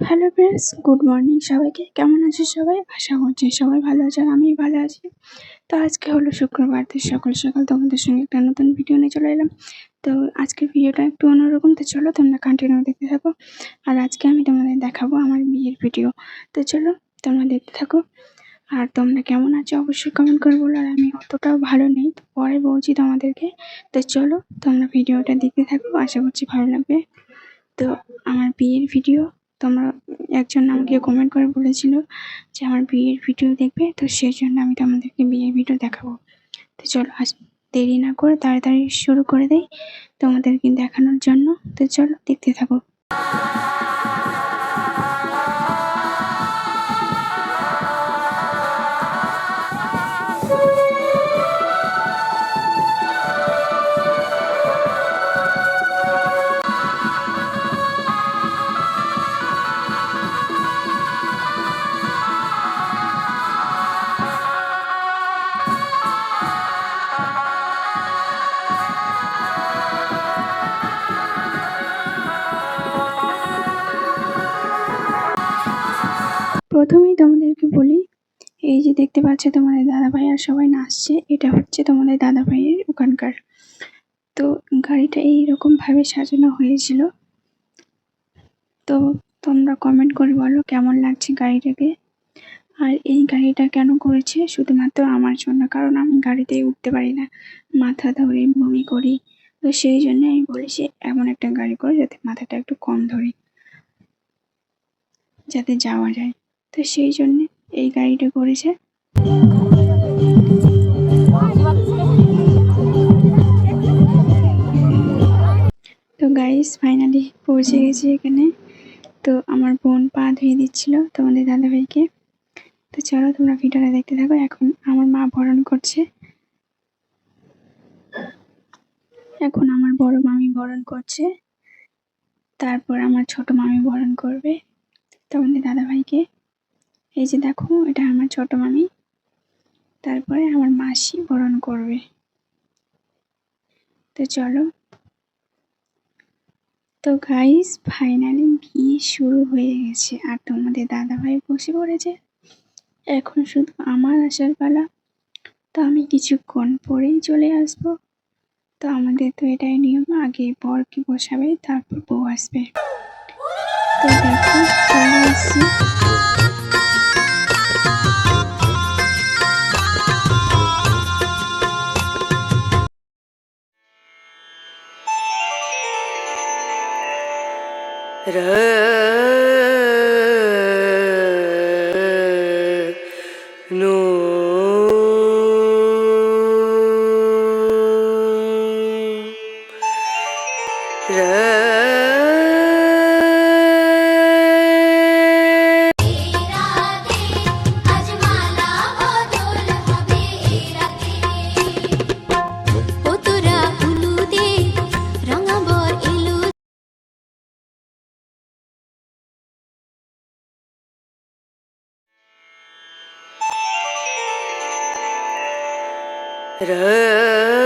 Hello friends good morning সবাইকে। কেমন আছো সবাই? আশা করছি সবাই ভালো আছে আর আমি ভালো আছি। তো আজকে হলো শুক্রবার, তো সকাল সকাল তোমাদের সঙ্গে একটা নতুন ভিডিও নিয়ে চলে এলাম। তো আজকের ভিডিওটা একটু অন্যরকম, তো চলো তোমরা কন্টিনিউ দেখতে থাকো। আর আজকে আমি তোমাদের দেখাবো আমার বিয়ের ভিডিও তো চলো তোমরা দেখতে থাকো। আর তোমরা কেমন আছো অবশ্যই কমেন্ট করে বলো। আর আমি অতটাও ভালো নেই, তো পরে বলছি তোমাদেরকে। তো চলো তোমরা ভিডিওটা দেখতে থাকো, আশা করছি ভালো লাগবে। তো আমার বিয়ের ভিডিও তোমরা একজন আমাকে কমেন্ট করে বলেছিল যে আমার বিয়ের ভিডিও দেখবে, তো সেই জন্য আমি তোমাদেরকে বিয়ের ভিডিও দেখাবো। তো চলো আজ দেরি না করে তাড়াতাড়ি শুরু করে দেই তোমাদেরকে দেখানোর জন্য। তো চলো দেখতে থাকো। প্রথমেই তোমাদেরকে বলি, এই যে দেখতে পাচ্ছ তোমাদের দাদা ভাই আর সবাই নাচছে, এটা হচ্ছে তোমাদের দাদা ভাইয়ের ওখানকার। তো গাড়িটা এইরকম ভাবে সাজানো হয়েছিল। তো তোমরা কমেন্ট করে বলো কেমন লাগছে গাড়িটাকে, আর এই গাড়িটা কেন করেছে শুধুমাত্র আমার জন্য, কারণ আমি গাড়িতে উঠতে পারি না, মাথা ধরে বমি করি। তো সেই জন্য আমি বলেছি এমন একটা গাড়ি করে যাতে মাথাটা একটু কম ধরে, যাতে যাওয়া যায়। তো সেই জন্য এই গাড়িটা করেছে। তো গাইস ফাইনালি পৌঁছে গেছি এখানে। তো আমার বোন পা ধুয়ে দিচ্ছিল তোমাদের দাদাভাইকে। তো চলো তোমরা ভিডিওটা দেখতে থাকো, এখন আমার মা বরণ করছে। এখন আমার বড় মামি বরণ করছে। তারপর আমার ছোট মামি বরণ করবে তোমাদের দাদাভাইকে। এই যে দেখো, এটা আমার ছোট মামি। তারপরে আমার মাসি বরণ করবে। তো চলো। তো গাইস ফাইনালি বিয়ে শুরু হয়ে গেছে। আর তোমাদের দাদাভাই বসে পড়েছে। এখন শুধু আমার আসার পালা। তো আমি কিছুক্ষণ পরেই চলে আসব। তো আমাদের তো এটাই নিয়ম, আগে বরকে বসাবে, তারপর বউ আসবে। তো দেখো, চলে আসছি। நூ ர Rrrr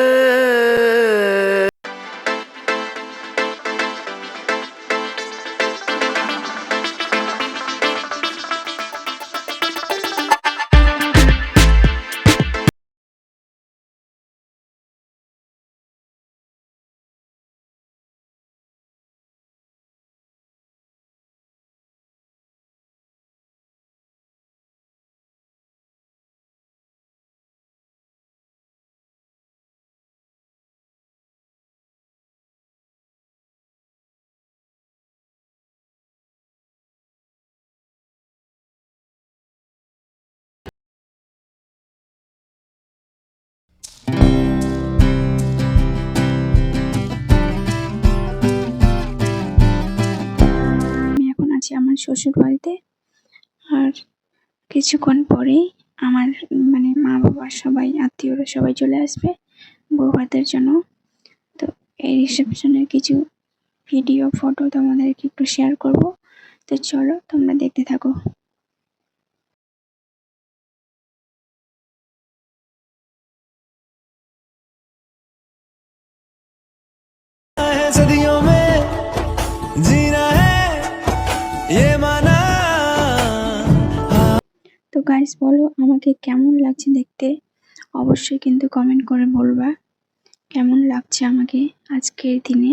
শ্বশুর বাড়িতে আর কিছুক্ষণ পরেই আমার মানে মা, বাবা সবাই, আত্মীয়রা সবাই চলে আসবে বউ ভাতের জন্য। তো এই রিসেপশনের কিছু ভিডিও, ফটো তোমাদেরকে একটু শেয়ার করব। তো চলো তোমরা দেখতে থাকো। গাইস বলো আমাকে কেমন লাগছে দেখতে অবশ্যই কিন্তু কমেন্ট করে বলবা কেমন লাগছে আমাকে আজকের দিনে